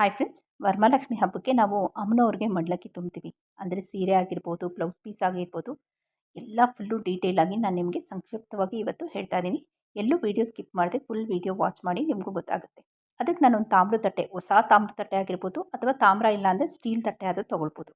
Hi friends Varamahalakshmi ಹಬ್ಬಕ್ಕೆ ನಾವು ಅಮ್ಮನವ್ರಿಗೆ ಮಡ್ಲಕ್ಕಿ ತುಂಬ್ತೀವಿ. ಅಂದರೆ ಸೀರೆ ಆಗಿರ್ಬೋದು ಬ್ಲೌಸ್ ಪೀಸ್ ಆಗಿರ್ಬೋದು, ಎಲ್ಲ ಫುಲ್ಲು ಡೀಟೇಲಾಗಿ ನಾನು ನಿಮಗೆ ಸಂಕ್ಷಿಪ್ತವಾಗಿ ಇವತ್ತು ಹೇಳ್ತಾ ಇದ್ದೀನಿ. ಎಲ್ಲೂ ವೀಡಿಯೋ ಸ್ಕಿಪ್ ಮಾಡಿದೆ ಫುಲ್ ವೀಡಿಯೋ ವಾಚ್ ಮಾಡಿ ನಿಮಗೂ ಗೊತ್ತಾಗುತ್ತೆ. ಅದಕ್ಕೆ ನಾನೊಂದು ತಾಮ್ರ ತಟ್ಟೆ ಹೊಸ ತಾಮ್ರ ತಟ್ಟೆ ಆಗಿರ್ಬೋದು ಅಥವಾ ತಾಮ್ರ ಇಲ್ಲ ಅಂದರೆ ಸ್ಟೀಲ್ ತಟ್ಟೆ ಆದರೂ ತೊಗೊಳ್ಬೋದು.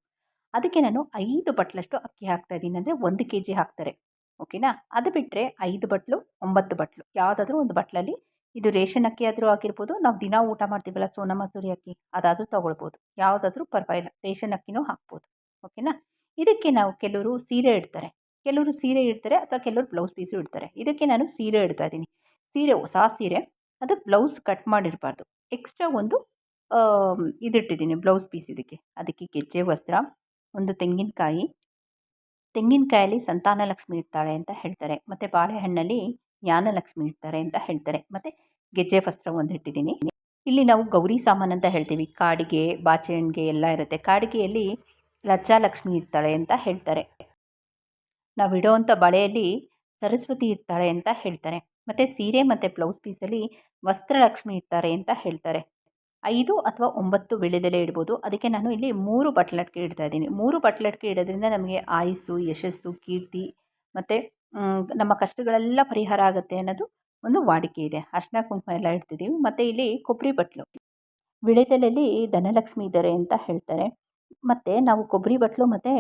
ಅದಕ್ಕೆ ನಾನು ಐದು ಬಟ್ಲಷ್ಟು ಅಕ್ಕಿ ಹಾಕ್ತಾ ಇದ್ದೀನಿ. ಅಂದರೆ ಒಂದು ಕೆ ಜಿ ಹಾಕ್ತಾರೆ ಓಕೆನಾ ಅದು ಬಿಟ್ಟರೆ ಐದು ಬಟ್ಲು, ಒಂಬತ್ತು ಬಟ್ಲು, ಯಾವುದಾದ್ರೂ ಒಂದು ಬಟ್ಲಲ್ಲಿ ಇದು ರೇಷನ್ ಅಕ್ಕಿ ಆದರೂ ಆಗಿರ್ಬೋದು, ನಾವು ದಿನ ಊಟ ಮಾಡ್ತೀವಲ್ಲ, ಸೋನಾ ಮಸೂರಿ ಅಕ್ಕಿ, ಅದಾದರೂ ತೊಗೊಳ್ಬೋದು. ಯಾವುದಾದ್ರೂ ಪರವಾಗಿಲ್ಲ, ರೇಷನ್ ಅಕ್ಕಿನೂ ಹಾಕ್ಬೋದು. ಓಕೆನಾ? ಇದಕ್ಕೆ ನಾವು ಕೆಲವರು ಸೀರೆ ಇಡ್ತಾರೆ. ಕೆಲವರು ಸೀರೆ ಇಡ್ತಾರೆ ಅಥವಾ ಕೆಲವರು ಬ್ಲೌಸ್ ಪೀಸು ಇಡ್ತಾರೆ. ಇದಕ್ಕೆ ನಾನು ಸೀರೆ ಇಡ್ತಾ ಇದ್ದೀನಿ. ಸೀರೆ, ಹೊಸ ಸೀರೆ, ಅದು ಬ್ಲೌಸ್ ಕಟ್ ಮಾಡಿರಬಾರ್ದು. ಎಕ್ಸ್ಟ್ರಾ ಒಂದು ಇದಿಟ್ಟಿದ್ದೀನಿ ಬ್ಲೌಸ್ ಪೀಸ್ ಇದಕ್ಕೆ. ಅದಕ್ಕೆ ಗೆಜ್ಜೆ, ವಸ್ತ್ರ, ಒಂದು ತೆಂಗಿನಕಾಯಿ. ತೆಂಗಿನಕಾಯಲ್ಲಿ ಸಂತಾನ ಲಕ್ಷ್ಮಿ ಇರ್ತಾಳೆ ಅಂತ ಹೇಳ್ತಾರೆ. ಮತ್ತು ಬಾಳೆಹಣ್ಣಲ್ಲಿ ಜ್ಞಾನಲಕ್ಷ್ಮಿ ಇರ್ತಾರೆ ಅಂತ ಹೇಳ್ತಾರೆ. ಮತ್ತು ಗೆಜ್ಜೆ ವಸ್ತ್ರ ಒಂದು ಇಟ್ಟಿದ್ದೀನಿ. ಇಲ್ಲಿ ನಾವು ಗೌರಿ ಸಾಮಾನು ಅಂತ ಹೇಳ್ತೀವಿ. ಕಾಡಿಗೆ ಬಾಚಣಿಗೆ ಎಲ್ಲ ಇರುತ್ತೆ. ಕಾಡಿಗೆಯಲ್ಲಿ ಲಜ್ಜಾಲಕ್ಷ್ಮಿ ಇರ್ತಾಳೆ ಅಂತ ಹೇಳ್ತಾರೆ. ನಾವು ಇಡೋವಂಥ ಬಳೆಯಲ್ಲಿ ಸರಸ್ವತಿ ಇರ್ತಾಳೆ ಅಂತ ಹೇಳ್ತಾರೆ. ಮತ್ತು ಸೀರೆ ಮತ್ತು ಬ್ಲೌಸ್ ಪೀಸಲ್ಲಿ ವಸ್ತ್ರಲಕ್ಷ್ಮಿ ಇರ್ತಾರೆ ಅಂತ ಹೇಳ್ತಾರೆ. ಐದು ಅಥವಾ ಒಂಬತ್ತು ಬೆಳೆದಲ್ಲೇ ಇಡ್ಬೋದು. ಅದಕ್ಕೆ ನಾನು ಇಲ್ಲಿ ಮೂರು ಬಟ್ಲಟ್ಕೆ ಇಡ್ತಾ ಇದ್ದೀನಿ. ಮೂರು ಬಟ್ಲಟ್ಕೆ ಇಡೋದ್ರಿಂದ ನಮಗೆ ಆಯಸ್ಸು, ಯಶಸ್ಸು, ಕೀರ್ತಿ ಮತ್ತು ನಮ್ಮ ಕಷ್ಟಗಳೆಲ್ಲ ಪರಿಹಾರ ಆಗುತ್ತೆ ಅನ್ನೋದು ಒಂದು ವಾಡಿಕೆ ಇದೆ. ಅರ್ಶಿನ ಕುಂಕುಮ ಎಲ್ಲ ಇಡ್ತಿದ್ದೀವಿ ಮತ್ತು ಇಲ್ಲಿ ಕೊಬ್ಬರಿ ಬಟ್ಲು. ವಿಳೆದೆಲೆಯಲ್ಲಿ ಧನಲಕ್ಷ್ಮಿ ಇದ್ದಾರೆ ಅಂತ ಹೇಳ್ತಾರೆ. ಮತ್ತು ನಾವು ಕೊಬ್ಬರಿ ಬಟ್ಲು ಮತ್ತು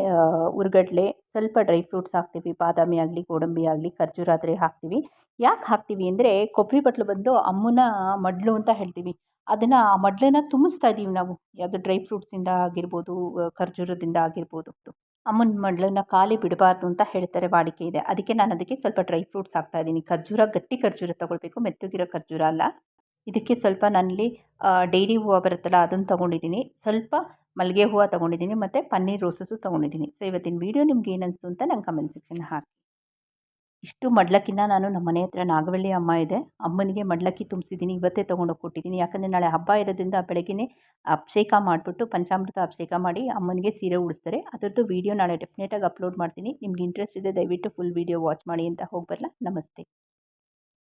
ಉರ್ಗಡ್ಲೆ, ಸ್ವಲ್ಪ ಡ್ರೈ ಫ್ರೂಟ್ಸ್ ಹಾಕ್ತೀವಿ. ಬಾದಾಮಿ ಆಗಲಿ, ಗೋಡಂಬಿ ಆಗಲಿ ಖರ್ಜೂರ ಆದರೆ ಹಾಕ್ತೀವಿ. ಯಾಕೆ ಹಾಕ್ತೀವಿ ಅಂದರೆ ಕೊಬ್ಬರಿ ಬಟ್ಲು ಬಂದು ಅಮ್ಮನ ಮಡ್ಲು ಅಂತ ಹೇಳ್ತೀವಿ. ಅದನ್ನು ಆ ಮಡ್ಲನ್ನ ತುಂಬಿಸ್ತಾ ಇದ್ದೀವಿ ನಾವು. ಯಾವುದು ಡ್ರೈ ಫ್ರೂಟ್ಸಿಂದ ಆಗಿರ್ಬೋದು, ಖರ್ಜೂರದಿಂದ ಆಗಿರ್ಬೋದು. ಅಮ್ಮನ ಮಡ್ಲನ್ನ ಖಾಲಿ ಬಿಡಬಾರ್ದು ಅಂತ ಹೇಳ್ತಾರೆ, ವಾಡಿಕೆ ಇದೆ. ಅದಕ್ಕೆ ನಾನು ಅದಕ್ಕೆ ಸ್ವಲ್ಪ ಡ್ರೈ ಫ್ರೂಟ್ಸ್ ಹಾಕ್ತಾ ಇದ್ದೀನಿ. ಖರ್ಜೂರ, ಗಟ್ಟಿ ಖರ್ಜೂರ ತೊಗೊಳ್ಬೇಕು. ಮೆತ್ತಗಿರೋ ಖರ್ಜೂರ ಅಲ್ಲ. ಇದಕ್ಕೆ ಸ್ವಲ್ಪ ನಾನಲ್ಲಿ ಡೈರಿ ಹೂವು ಬರುತ್ತಲ್ಲ, ಅದನ್ನು ತೊಗೊಂಡಿದ್ದೀನಿ. ಸ್ವಲ್ಪ ಮಲ್ಲಿಗೆ ಹೂವು ತೊಗೊಂಡಿದ್ದೀನಿ ಮತ್ತು ಪನ್ನೀರ್ ರೋಸಸ್ಸು ತೊಗೊಂಡಿದ್ದೀನಿ. ಸೊ ಇವತ್ತಿನ ವೀಡಿಯೋ ನಿಮ್ಗೆ ಏನು ಅನಿಸ್ತು ಅಂತ ನಂಗೆ ಕಮೆಂಟ್ ಸೆಕ್ಷನ್ ಹಾಕಿ. ಇಷ್ಟು ಮಡ್ಲಕ್ಕಿನ ನಾನು ನಮ್ಮ ಮನೆ ಹತ್ರ ನಾಗವಳ್ಳಿ ಅಮ್ಮ ಇದೆ. ಅಮ್ಮನಿಗೆ ಮಡ್ಲಕ್ಕಿ ತುಂಬಿಸಿದ್ದೀನಿ, ಇವತ್ತೇ ತೊಗೊಂಡೋಗಿ ಕೊಟ್ಟಿದ್ದೀನಿ. ಯಾಕಂದರೆ ನಾಳೆ ಹಬ್ಬ ಇರೋದ್ರಿಂದ ಬೆಳಗ್ಗೆ ಅಭಿಷೇಕ ಮಾಡಿಬಿಟ್ಟು ಪಂಚಾಮೃತ ಅಭಿಷೇಕ ಮಾಡಿ ಅಮ್ಮನಿಗೆ ಸೀರೆ ಉಡಿಸ್ತಾರೆ. ಅದರದ್ದು ವೀಡಿಯೋ ನಾಳೆ ಡೆಫಿನೆಟಾಗಿ ಅಪ್ಲೋಡ್ ಮಾಡ್ತೀನಿ. ನಿಮ್ಗೆ ಇಂಟ್ರೆಸ್ಟ್ ಇದೆ ದಯವಿಟ್ಟು ಫುಲ್ ವೀಡಿಯೋ ವಾಚ್ ಮಾಡಿ ಅಂತ ಹೋಗಿ ಬರಲ್ಲ ನಮಸ್ತೆ.